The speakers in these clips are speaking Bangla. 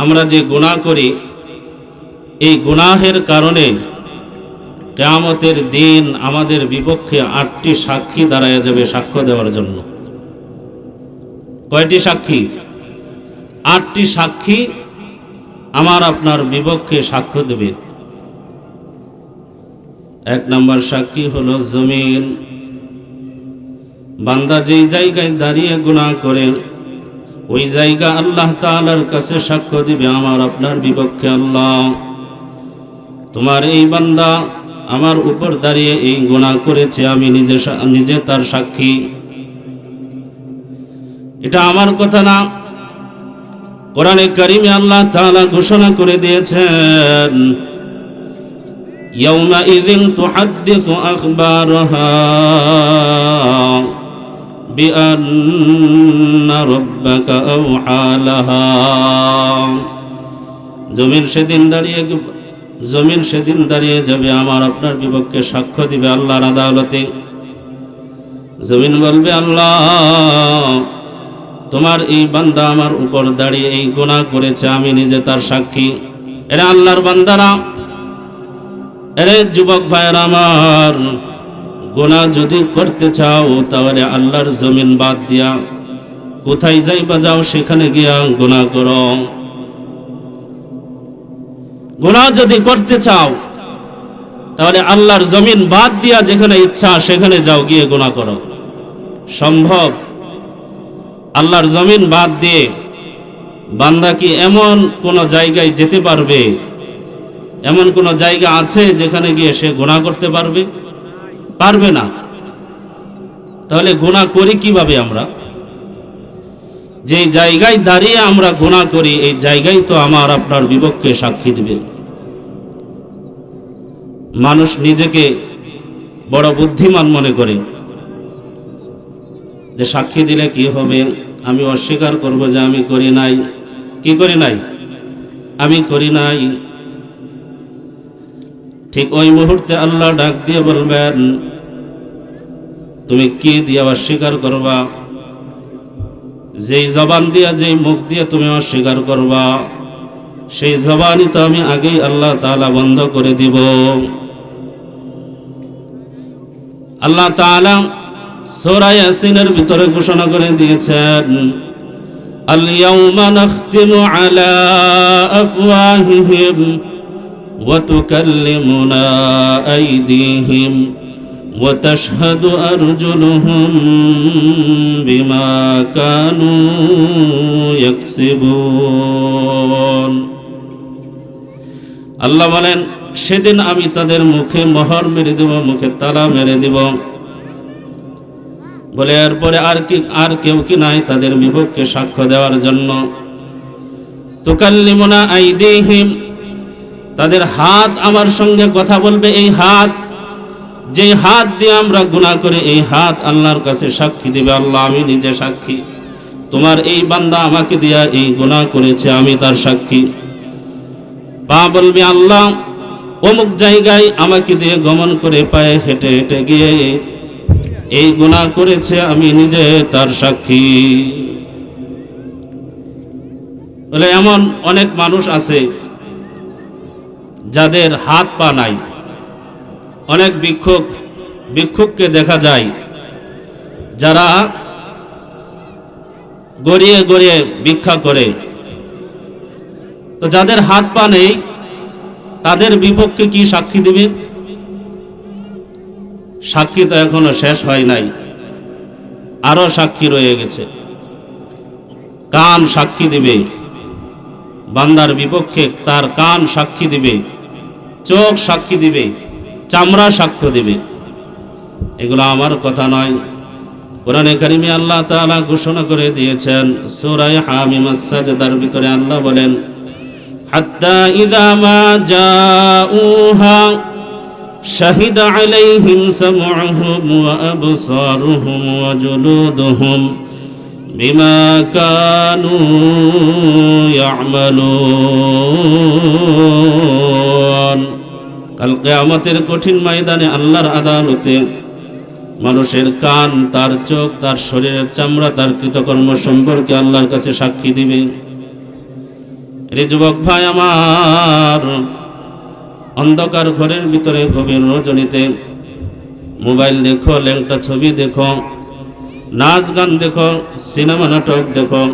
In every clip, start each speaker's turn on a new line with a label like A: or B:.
A: আমরা যে গুণা করি, এই গুনাহের কারণে কেয়ামতের দিন আমাদের বিপক্ষে আটটি সাক্ষী দাঁড়ায় যাবে সাক্ষ্য দেওয়ার জন্য। কয়টি সাক্ষী? আটটি সাক্ষী আমার আপনার বিপক্ষে সাক্ষ্য দেবে। এক নম্বর সাক্ষী হলো জমিন। বান্দা যেই জায়গায় দাঁড়িয়ে গুনাহ করে ওই জায়গা আল্লাহ তালার কাছে সাক্ষ্য দিবে, আমার আপনার বিপক্ষে আল্লাহ। তোমার এই বান্দা আমার উপর দাঁড়িয়ে এই গোনা করেছে, আমি নিজে নিজে তার সাক্ষী। এটা আমার কথা না। কোরআনে করিমে আল্লাহ তালা ঘোষণা করে দিয়েছেন ইয়াউমা ইযিন তুহাদ্দিসু بأن ربك أوحى لها জমিন সেদিন দাঁড়িয়ে জমিন সেদিন দাঁড়িয়ে যাবে আমার আপনার বিপক্ষে সাক্ষ্য দিবে আল্লাহর আদালতে জমিন বলবে আল্লাহ তোমার এই বান্দা আমার উপর দাঁড়িয়ে এই গুনাহ করেছে আমি নিজে তার সাক্ষী এরা আল্লাহর বান্দারা এরে যুবক ভাইয়ের আমার গোনা যদি করতে চাও, তাহলে আল্লাহর জমিন বাদ দিয়া কোথায় যাইবা যাও, সেখানে গিয়া গোনা করো। গোনা যদি করতে চাও, তাহলে আল্লাহর জমিন বাদ দিয়া যেখানে ইচ্ছা সেখানে যাও, গিয়ে গোনা করো। সম্ভব? আল্লাহর জমিন বাদ দিয়ে বান্দা কি এমন কোন জায়গায় যেতে পারবে? এমন কোন জায়গা আছে যেখানে গিয়ে সে গুণা করতে পারবে? পারবে না। তাহলে গুণা করি কীভাবে আমরা? যে জায়গায় দাঁড়িয়ে আমরা গুণা করি, এই জায়গায় তো আমার আপনার বিপক্ষে সাক্ষী দিবে। মানুষ নিজেকে বড় বুদ্ধিমান মনে করে। যে সাক্ষী দিলে কি হবে? আমি অস্বীকার করব যে আমি করি নাই। কি করি নাই? আমি করি নাই। ঠিক ওই মুহূর্তে আল্লাহ ডাক দিয়ে বলবেন, তুমি কি দিয়ে অস্বীকার করবা? যেই জবান দিয়া, যেই মুখ দিয়ে তুমি অস্বীকার করবা, সেই জবানই তো আমি আগেই আল্লাহ তালা বন্ধ করে দিব। আল্লাহ তালা সোরা ইয়াসিনের ভিতরে ঘোষণা করে দিয়েছেন আল ইয়াউমা নাখতিমু আলা আফওয়াহিহিম وتكلمنا أيديهم وتشهد أرجلهم بما كانوا يكسبون আল্লাহ বলেন সেদিন আমি তাদের মুখে মোহর মেরে দেব মুখে তালা মেরে দেব বলে এরপরে আর কি আর কেউ কি নাই তাদের বিপক্ষে সাক্ষ্য দেওয়ার জন্য তুকাল্লিমুনা আইদিহিম তাদের হাত আমার সঙ্গে কথা বলবে, এই হাত। যে হাত দিয়ে আমরা গুনাহ করে, এই হাত আল্লাহর কাছে সাক্ষী দিবে, আল্লাহ আমি নিজে সাক্ষী। তোমার এই বান্দা আমাকে দিয়া এই গুনাহ করেছে, আমি তার সাক্ষী। পা বলবে, আল্লাহ, অমুক জায়গায় আমাকে দিয়ে গমন করে পায়ে হেঁটে হেঁটে গিয়ে এই গুনাহ করেছে, আমি নিজে তার সাক্ষী। বলে, এমন অনেক মানুষ আছে যাদের হাত পা নাই। অনেক ভিক্ষুক ভিক্ষুককে দেখা যায়, যারা গড়িয়ে গড়িয়ে ভিক্ষা করে। তো যাদের হাত পা নেই, তাদের বিপক্ষে কি সাক্ষী দিবে? সাক্ষী তো এখনও শেষ হয় নাই আরও সাক্ষী রয়ে গেছে। কান সাক্ষী দিবে, বান্দার বিপক্ষে তার কান সাক্ষী দিবে। চোখ সাক্ষী দিবে চামড়া সাক্ষ্য দিবে এগুলো আমার কথা নয় কোরআনে কারিমে আল্লাহ তাআলা ঘোষণা করে দিয়েছেন সূরা হামিম সাজদার ভিতরে আল্লাহ বলেন হাত্তা ইদা মা জাউহা شهد عليهم سمعهم وأبصارهم وجلودهم بما كانوا يعملون কাল কেয়ামতের কঠিন ময়দানে আল্লাহর আদালতে মানুষের কান তার চোখ তার শরীরের চামড়া তার কৃতকর্ম সম্পর্কে আল্লাহর কাছে সাক্ষী দিবে রে যুবক ভাই আমার অন্ধকার ঘরের ভিতরে গভীর রজনীতে মোবাইল দেখো ল্যাংটা ছবি দেখো নাচ গান দেখো, সিনেমা, নাটক দেখো।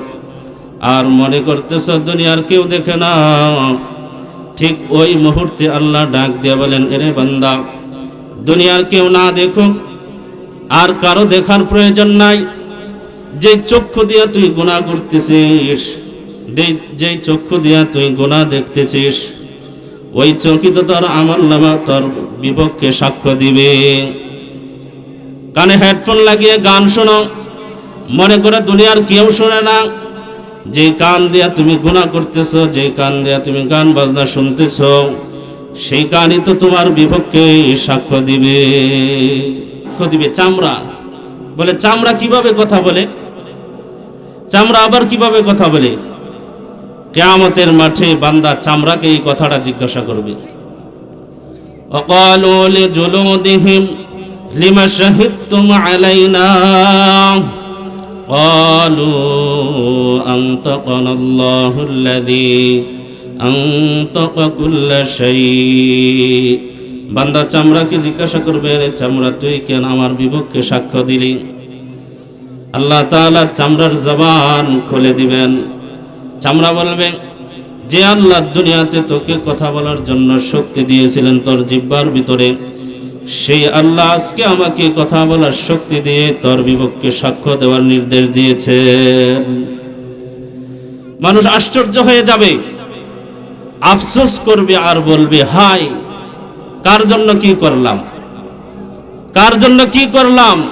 A: আর মনে করতেছ, দুনিয়ার কেউ দেখে না। ঠিক ওই মুহূর্তে আল্লাহ ডাক দিয়ে বলেন, এরে বান্দা, দুনিয়ার কেউ না দেখো আর কারও দেখার প্রয়োজন নাই। যে চক্ষু দিয়া তুই গুণা করতেছিস যে- চক্ষু দিয়া তুই গুণা দেখতেছিস, ওই চোখই তো তোর আমার নামা তোর বিপক্ষে সাক্ষ্য দিবে। কানে হেডফোন লাগিয়ে গান শোনো মনে করে দুনিয়ার কেউ শোনে না। যে কান দিয়া তুমি গুণা করতেছ যে কান দিয়া তুমি গান বাজনা শুনতেছ, সেই কানই তো তোমার বিপক্ষে সাক্ষ্য দিবে। সাক্ষ্য দিবে চামড়া। বলে, চামড়া কীভাবে কথা বলে? চামড়া আবার কীভাবে কথা বলে? কেয়ামতের মাঠে বান্দা চামড়াকে এই কথাটা জিজ্ঞাসা করবে। অকাল জলদেহিম لما شهدتم علينا قالوا أنطقنا الله الذي أنطق كل شيء বান্দা চামড়াকে জিজ্ঞাসা করবে "রে চামড়া তুই কেন আমার বিপক্ষে সাক্ষ্য দিলি আল্লাহ তাআলা চামড়ার জবান খুলে দিবেন চামড়া বলবে যে আল্লাহ দুনিয়াতে তোকে কথা বলার জন্য শক্তি দিয়েছিলেন তোর জিব্বার ভিতরে সেই আল্লাহ আজকে আমাকে কথা বলার শক্তি দিয়ে তোর বিপক্ষে সাক্ষ্য দেওয়ার নির্দেশ দিয়েছে। মানুষ আশ্চর্য হয়ে যাবে। আফসোস করবে আর বলবে, হাই, কার জন্য কি করলাম? কার জন্য কি করলাম?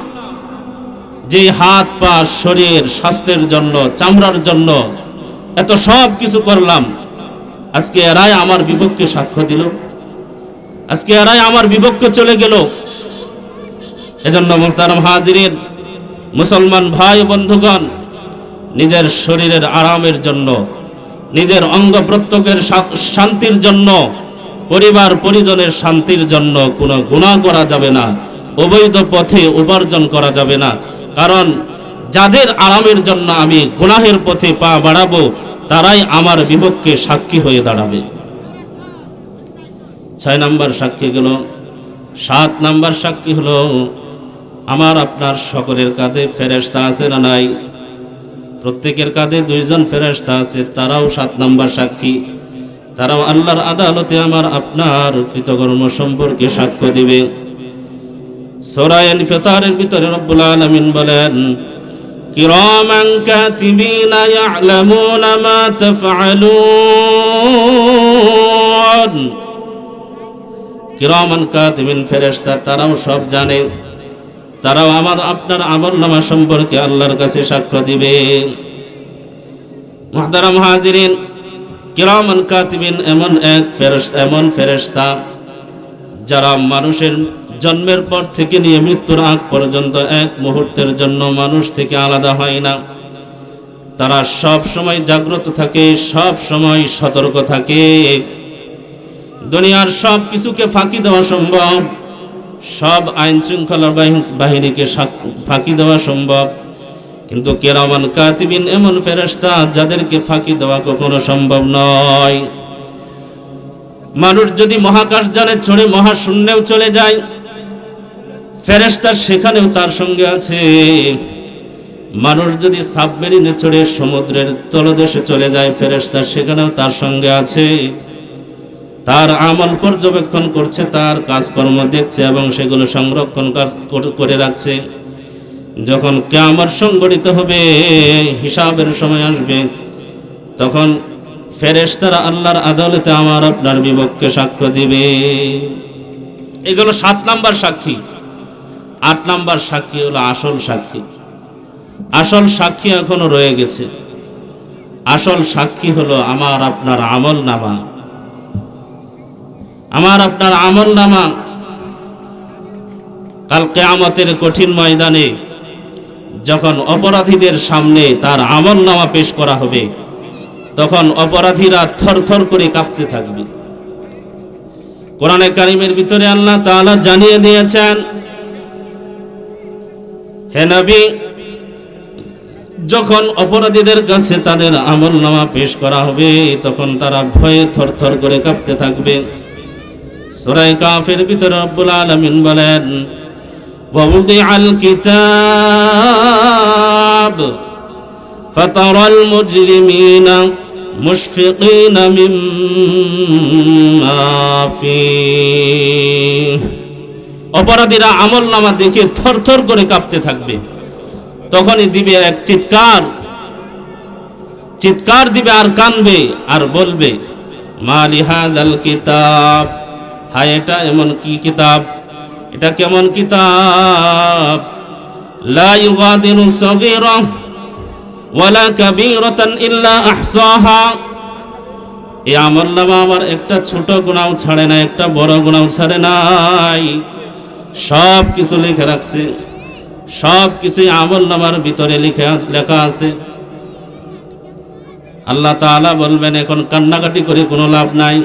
A: যে হাত, পা, শরীর, স্বাস্থ্যের জন্য, চামড়ার জন্য এত সব কিছু করলাম। আজকে এরাই আমার বিপক্ষে সাক্ষ্য দিল। আজকে এরাই আমার বিপক্ষে চলে গেল। এজন্য মোহতারাম হাজিরের মুসলমান ভাই বন্ধুগণ, নিজের শরীরের আরামের জন্য, নিজের অঙ্গ প্রত্যঙ্গের শা- শান্তির জন্য, পরিবার পরিজনের শান্তির জন্য কোনো গুনাহ করা যাবে না, অবৈধ পথে উপার্জন করা যাবে না। কারণ যাদের আরামের জন্য আমি গুনাহের পথে পা বাড়াবো, তারাই আমার বিপক্ষে সাক্ষী হয়ে দাঁড়াবে। ছয় নাম্বার সাক্ষী গেল। সাত নাম্বার সাক্ষী হলো, আমার আপনার সকলের কাঁধে ফেরেস্তা আছে না নাই? প্রত্যেকের কাঁধে দুইজন ফেরেস্তা আছে, তারাও সাত নাম্বার সাক্ষী। তারাও আল্লাহর আদালতে আমার আপনার কৃতকর্ম সম্পর্কে সাক্ষ্য দিবে। সোরায়ন ফেতারের ভিতরে রব্বুল আলামিন বলেন, কিরামান কাতিবিনা কিরামান কাতিবিন ফেরেশতা, তারাও সব জানে। তারাও আমার, আপনার আমল নামা সম্পর্কে আল্লাহর কাছে সাক্ষ্য দিবে। মুহতারাম হাজিরিন, কিরামান কাতিবিন এমন এক ফেরেশতা এমন ফেরেশতা, যারা মানুষের জন্মের পর থেকে নিয়ে মৃত্যুর আগ পর্যন্ত এক মুহূর্তের জন্য মানুষ থেকে আলাদা হয় না। তারা সব সময় জাগ্রত থাকে, সব সময় সতর্ক থাকে। দুনিয়ার সব কিছুকে ফাঁকি দেওয়া সম্ভব। সব আইন শৃঙ্খলা বাহিনী- বাহিনীকে ফাঁকি দেওয়া সম্ভব। কিন্তু কেরামান কাতিবিন এমন ফেরেশতা যাদেরকে ফাঁকি দেওয়া কখনো সম্ভব নয়। মানুষ যদি মহাকাশ জানে চড়ে মহাশূন্যেও চলে যায় ফেরেস্তার সেখানেও তার সঙ্গে আছে। মানুষ যদি সাবমেরিনে চড়ে সমুদ্রের তলদেশে চলে যায় ফেরেস্তার সেখানেও তার সঙ্গে আছে। তার আমল পর্যবেক্ষণ করছে, তার কাজকর্ম দেখছে এবং সেগুলো সংরক্ষণ করে রাখছে। যখন কেমন সংগঠিত হবে, হিসাবের সময় আসবে, তখন ফেরেশতারা আল্লাহর আদালতে আমার আপনার বিপক্ষে সাক্ষ্য দিবে। এগুলো সাত নাম্বার সাক্ষী। আট নাম্বার সাক্ষী হলো আসল সাক্ষী। আসল সাক্ষী এখনও রয়ে গেছে। আসল সাক্ষী হলো আমার আপনার আমল নামা আমার আপনার আমল নামা কাল কেয়ামতের কঠিন ময়দানে যখন অপরাধীদের সামনে তার আমল নামা পেশ করা হবে, তখন অপরাধীরা থরথর করে কাঁপতে থাকবে। কোরআনে কারিমের ভিতরে আল্লাহ তাআলা জানিয়ে দিয়েছেন, হে নবী, যখন অপরাধীদের কাছে তাদের আমল নামা পেশ করা হবে, তখন তারা ভয়ে থরথর করে কাঁপতে থাকবে। সুরাই কাফের ভিতরে রব্বুল আলামিন বলেন ووضع الكتاب فترى المجرمين مشفقين مما فيه অপরাধীরা আমল নামা দেখে থরথর করে কাঁপতে থাকবে তখনই দিবে এক চিৎকার চিৎকার দিবে আর কানবে আর বলবে মালি হাদাল কিতাব হায়, এটা এমন কি কিতাব? এটা কেমন কিতাব? লা ইউগাদিরু সগীরা ওয়ালা কাবীরাতান ইল্লা আহসাহা। এই আমল নামা আমার একটা ছোট গুণাও ছাড়ে না একটা বড় গুণাও ছাড়ে নাই। সব কিছু লিখে রাখছে। সব কিছুই আমল নামার ভিতরে লিখে লেখা আছে। আল্লাহ তাআলা বলবেন, এখন কান্নাকাটি করে কোনো লাভ নাই।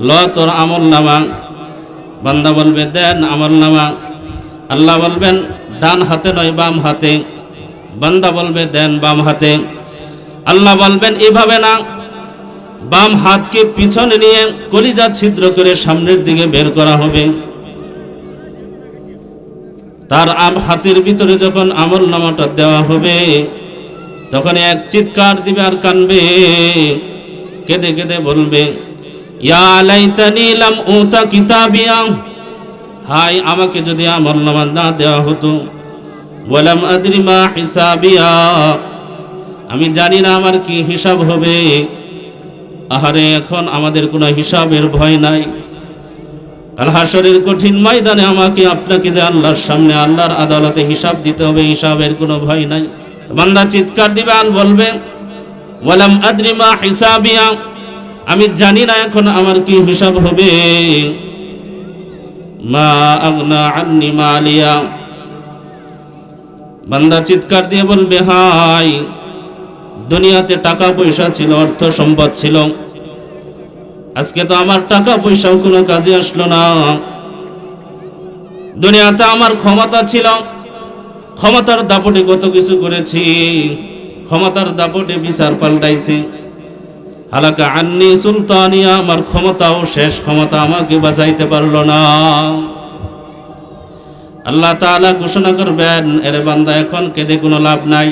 A: ল তোর আমল নামা। বান্দা বলবে, দেন আমল নামা। আল্লাহ বলবেন, ডান হাতে নয়, বাম হাতে। বান্দা বলবে, দেন বাম হাতে। আল্লাহ বলবেন, এভাবে না। বাম হাতকে পিছনে নিয়ে কলিজা ছিদ্র করে সামনের দিকে বের করা হবে। তার আম হাতের ভিতরে যখন আমল নামাটা দেওয়া হবে, তখন এক চিৎকার দিবে আর কানবে, কেঁদে কেঁদে বলবে হাই, আমাকে যদি আমল নামা না দেওয়া হতো, ওয়ালাম আদ্রিমা হিসাবিয়া। আমি জানি না আমার কি হিসাব হবে। আহারে, এখন আমাদের কোনো হিসাবের ভয় নাই। কাল কঠিন ময়দানে আমাকে আপনাকে যে আল্লাহর সামনে, আল্লাহর আদালতে হিসাব দিতে হবে হিসাবের কোনো ভয় নাই। বান্দা চিৎকার দিবে আর বলবে, ওয়ালাম আদ্রিমা হিসাবিয়া। আমি জানি না এখন আমার কি হিসাব হবে। মা বান্দা চিৎকার দিয়ে বলবে, হাই, দুনিয়াতে টাকা পয়সা ছিল, অর্থ সম্পদ ছিল। আজকে তো আমার টাকা পয়সাও কোনো কাজে আসলো না। দুনিয়াতে আমার ক্ষমতা ছিল, ক্ষমতার দাপটে কত কিছু করেছি, ক্ষমতার দাপটে বিচার পাল্টাইছি। হালাকা আন্নি সুলতানিয়া আমার ক্ষমতাও শেষ ক্ষমতা আমাকে বাঁচাইতে পারল না। আল্লাহ তাআলা ঘোষণা করবেন, এরে বান্দা, এখন কেঁদে কোনো লাভ নাই।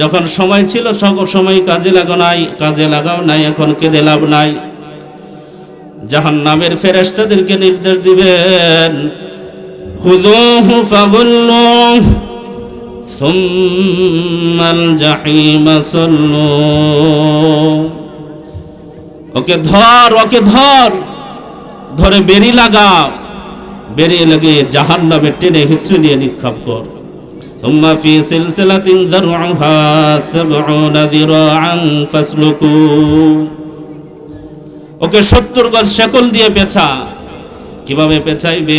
A: যখন সময় ছিল সকল সময় কাজে লাগো নাই, কাজে লাগাও নাই, এখন কেঁদে লাভ নাই। জাহান নামের ফেরেস্তাদেরকে নির্দেশ দিবেন খুদুহু ফাগুল্লু সুম্মাল জাহিমা সল্লু ওকে ধর ওকে ধর ধরে বেরি লাগা বেরিয়ে লাগে জাহান নামে টেনে হিসড়ে নিয়ে নিক্ষেপ কর ثم في سلسلة ذرعها سبعون ذراعا فاسلكوا ওকে সত্তর গজ শেকল দিয়ে পেছা কিভাবে পেছাইবে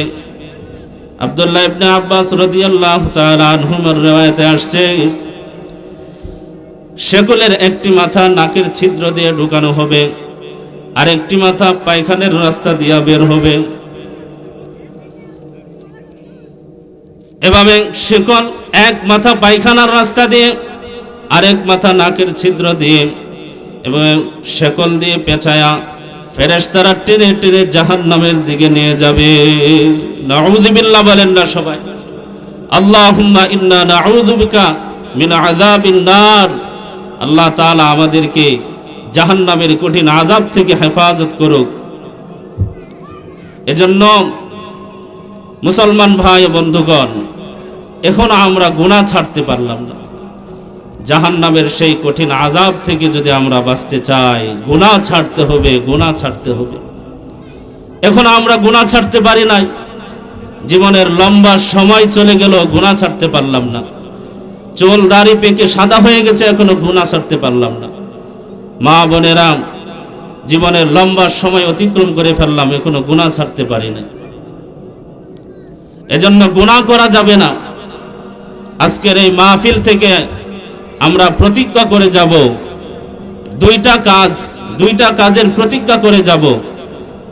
A: আব্দুল্লাহ ইবনে আব্বাস রাদিয়াল্লাহু আনহুমার riwayate আসছে, শেকলের একটি মাথা নাকের ছিদ্র দিয়ে ঢুকানো হবে আর একটি মাথা পায়খানের রাস্তা দিয়ে বের হবে। এভাবে শেকল এক মাথা পায়খানার রাস্তা দিয়ে, আরেক মাথা নাকের ছিদ্র দিয়ে, এবং শেকল দিয়ে পেঁচায়া ফেরেশতারা টেনে টেনে জাহান নামের দিকে নিয়ে যাবে। নাউযুবিল্লাহ বলেন না সবাই। আল্লাহুম্মা ইন্না নাউযুবিকা মিন আযাবিন নার। আল্লাহ তাআলা আমাদেরকে জাহান্নামের কঠিন আযাব থেকে হেফাজত করুক। এজন্য মুসলমান ভাই বন্ধুগণ, এখন আমরা গুণা ছাড়তে পারলাম না। জাহান নামের সেই কঠিন আজাব থেকে যদি আমরা বাঁচতে চাই গুণা ছাড়তে হবে গুণা ছাড়তে হবে। এখন আমরা গুণা ছাড়তে পারি নাই। জীবনের লম্বা সময় চলে গেল, গুণা ছাড়তে পারলাম না। চোল দাড়ি পেকে সাদা হয়ে গেছে, এখনও গুণা ছাড়তে পারলাম না। মা বোনেরা, জীবনের লম্বা সময় অতিক্রম করে ফেললাম, এখনও গুণা ছাড়তে পারি নাই এজন্য গুণা করা যাবে না। আজকের এই মাহফিল থেকে আমরা প্রতিজ্ঞা করে যাব, দুইটা কাজ, দুইটা কাজের প্রতিজ্ঞা করে যাব,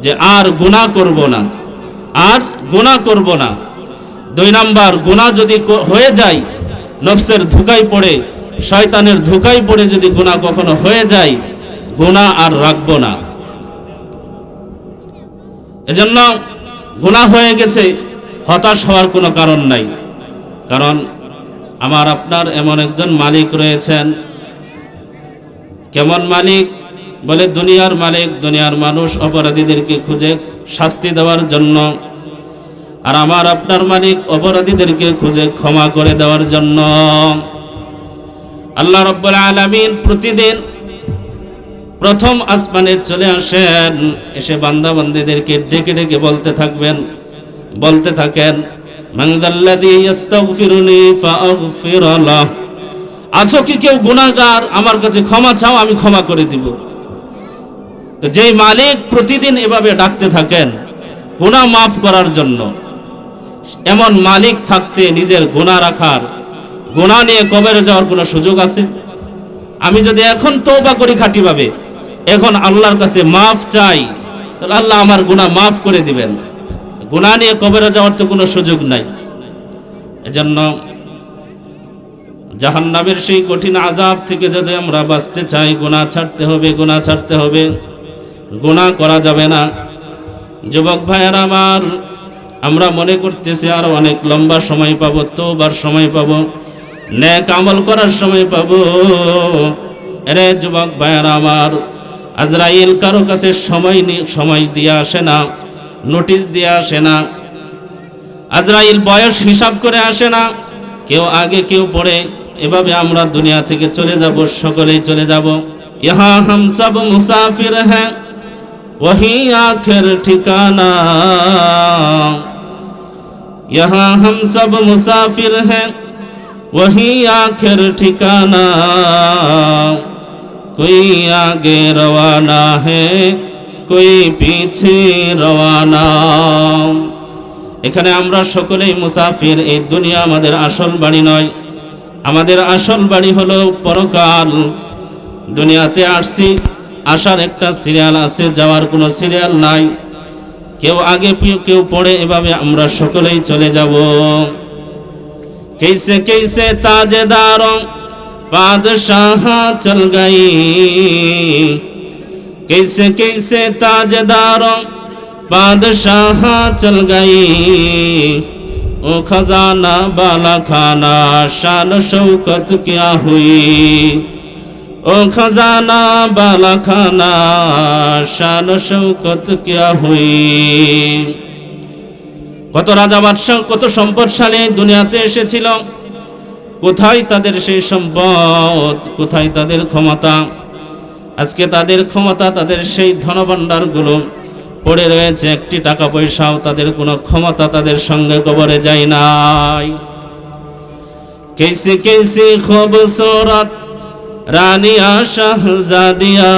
A: যে আর গুণা করব না। আর গুণা করব না। দুই নাম্বার গুণা যদি হয়ে যায়, নফসের ধোকায় পড়ে, শয়তানের ধোকায় পড়ে যদি গুণা কখনো হয়ে যায়, গুনাহ আর রাখব না। এজন্য গুনাহ হয়ে গেছে, হতাশ হওয়ার কোনো কারণ নাই। কারণ আমার আপনার এমন একজন মালিক রয়েছেন। কেমন মালিক? বলে, দুনিয়ার মালিক, দুনিয়ার মানুষ অপরাধীদেরকে খুঁজে শাস্তি দেওয়ার জন্য আর আমার আপনার মালিক অপরাধীদেরকে খুঁজে ক্ষমা করে দেওয়ার জন্য। আল্লাহ রব্বুল আলামিন প্রতিদিন প্রথম আসমানে চলে আসেন, এসে বান্দা বান্দিদেরকে ডেকে ডেকে বলতে থাকবেন, বলতে থাকেন আছো কি কেউ গুনাহগার? আমার কাছে ক্ষমা চাও, আমি ক্ষমা করে দিব। তো যেই মালিক প্রতিদিন এভাবে ডাকতে থাকেন, গুনাহ মাফ করার জন্য। এমন মালিক থাকতে নিজের গুনাহ রাখার, গুনাহ নিয়ে কবরে যাওয়ার কোনো সুযোগ আছে? আমি যদি এখন তৌবা করি খাঁটিভাবে, এখন আল্লাহর কাছে মাফ চাই, তাহলে আল্লাহ আমার গুনাহ মাফ করে দিবেন। গুনাহ নিয়ে কবরে যাওয়ার তো কোনো সুযোগ নাই। এজন্য জাহান্নামের সেই কঠিন আজাব থেকে যদি আমরা বাঁচতে চাই, গুনাহ ছাড়তে হবে, গুনাহ ছাড়তে হবে, গুনাহ করা যাবে না। যুবক ভাইয়ের আমার আমরা মনে করতেছি আর অনেক লম্বা সময় পাবো তোবার সময় পাবো ন্যাক আমল করার সময় পাবো। এরে যুবক ভাইয়ার আমার, আজরাইল কারও কাছে সময় সময় দিয়ে আসে না, নোটিশ দিয়ে আসে না। আজরাইল বয়স হিসাব করে আসে না, কেউ আগে কেউ পড়ে এভাবে আমরা দুনিয়া থেকে চলে যাব, সকলেই চলে যাব। ইহা হাম সব মুসাফির হ্যাঁ ওহি আখের ঠিকানা। यहाँ हम सब मुसाफिर हैं वही आखिर ठिकाना कोई आगे रवाना है कोई पीछे रवाना এখানে আমরা সকলেই মুসাফির এই দুনিয়া আমাদের আসল বাড়ি নয় আমাদের আসল বাড়ি হলো পরকাল দুনিয়াতে আসছি আসার একটা সিরিয়াল আছে যাওয়ার কোনো সিরিয়াল নাই কেউ আগে কেউ পড়ে, এভাবে আমরা সকলেই চলে যাব। কেসে কেসে তাজেদার বাদশাহ চল গাই। কেসে কেসে তাজেদার বাদশাহ চল গাই। ও খজানা বালা খানা শান শৌকত কিয়া হুই। ও খজানা, বালাখানা শাল শৌকত কিয়া হই। কত রাজা বাদশাহ, কত সম্পদশালী দুনিয়াতে এসেছিল। কোথায় তাদের সেই সম্পদ, কোথায় তাদের ক্ষমতা? আজকে তাদের ক্ষমতা, তাদের সেই ধনভাণ্ডারগুলো পড়ে রয়েছে। একটি টাকা পয়সাও তাদের কোনো ক্ষমতা তাদের সঙ্গে কবরে যায় নাই। কেসে কেসে খবর रानिया शहजादिया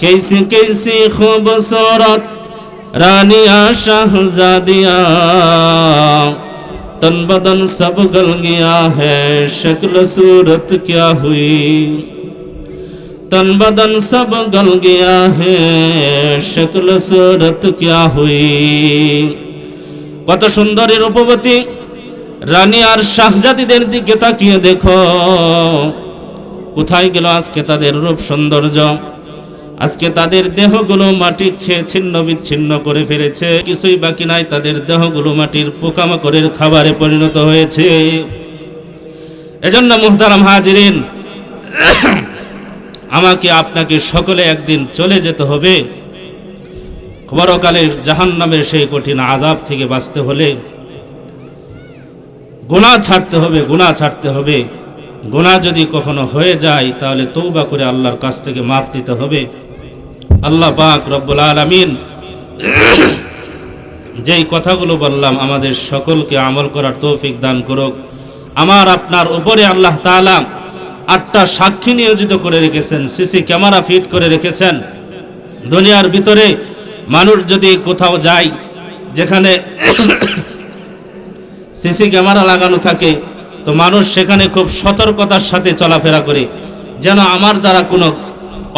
A: कैसी कैसी खूबसूरत रानिया शाहजादिया तन बदन सब गल गया है, शक्ल सूरत क्या हुई? तन बदन सब गल गया है, शक्ल सूरत क्या हुई? कत सुंदर रूपवती রানী আর শাহজাদিদের দিকে তাকিয়ে দেখো। কোথায় গেল আজকে তাদের রূপ সৌন্দর্য? আজকে তাদের দেহগুলো মাটি খেয়ে ছিন্ন বিচ্ছিন্ন করে ফেলেছে। কিছুই বাকি নাই, তাদের দেহগুলো মাটির পোকামাকড়ের খাবারে পরিণত হয়েছে। এজন্য মুহতারাম হাজিরিন, আমাকে আপনাকে সকলে একদিন চলে যেতে হবে। পরকালের জাহান নামের সেই কঠিন আজাব থেকে বাঁচতে হলে গুনাহ ছাড়তে হবে গোনা ছাড়তে হবে। গোনা যদি কখনো হয়ে যায়, তাহলে তৌবা করে আল্লাহর কাছ থেকে মাফ নিতে হবে। আল্লাহ পাক রব্বুল আলামিন যেই কথাগুলো বললাম, আমাদের সকলকে আমল করার তৌফিক দান করুক। আমার আপনার উপরে আল্লাহ তাআলা আটটা সাক্ষী নিয়োজিত করে রেখেছেন, সিসি ক্যামেরা ফিট করে রেখেছেন। দুনিয়ার ভিতরে মানুষ যদি কোথাও যায়, যেখানে সিসি ক্যামেরা লাগানো থাকে, তো মানুষ সেখানে খুব সতর্কতার সাথে চলাফেরা করে, যেন আমার দ্বারা কোনো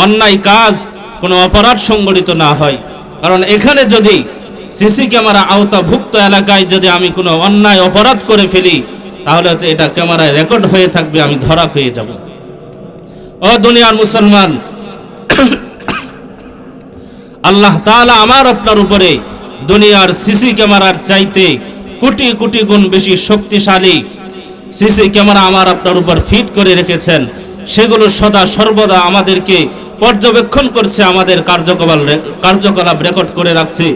A: অন্যায় কাজ, কোনো অপরাধ সংগঠিত না হয়। কারণ এখানে যদি সিসি ক্যামেরা আওতাভুক্ত এলাকায় যদি আমি কোনো অন্যায় অপরাধ করে ফেলি, তাহলে তো এটা ক্যামেরায় রেকর্ড হয়ে থাকবে, আমি ধরা হয়ে যাব। ও দুনিয়ার মুসলমান, আল্লাহ তাআলা আমার আপনার উপরে দুনিয়ার সিসি ক্যামেরার চাইতে কোটি কোটি গুণ বেশি শক্তিশালী সিসি ক্যামেরা আমার আপনার উপর ফিট করে রেখেছেন। সেগুলো সদা সর্বদা আমাদেরকে পর্যবেক্ষণ করছে, আমাদের কার্যকলাপ কার্যকলাপ রেকর্ড করে রাখছে।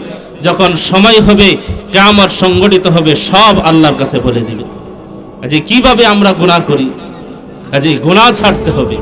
A: যখন সময় হবে কেমন সংগঠিত হবে, সব আল্লাহর কাছে বলে দিবে। কাজে কীভাবে আমরা গুনাহ করি? কাজে গুনাহ ছাড়তে হবে।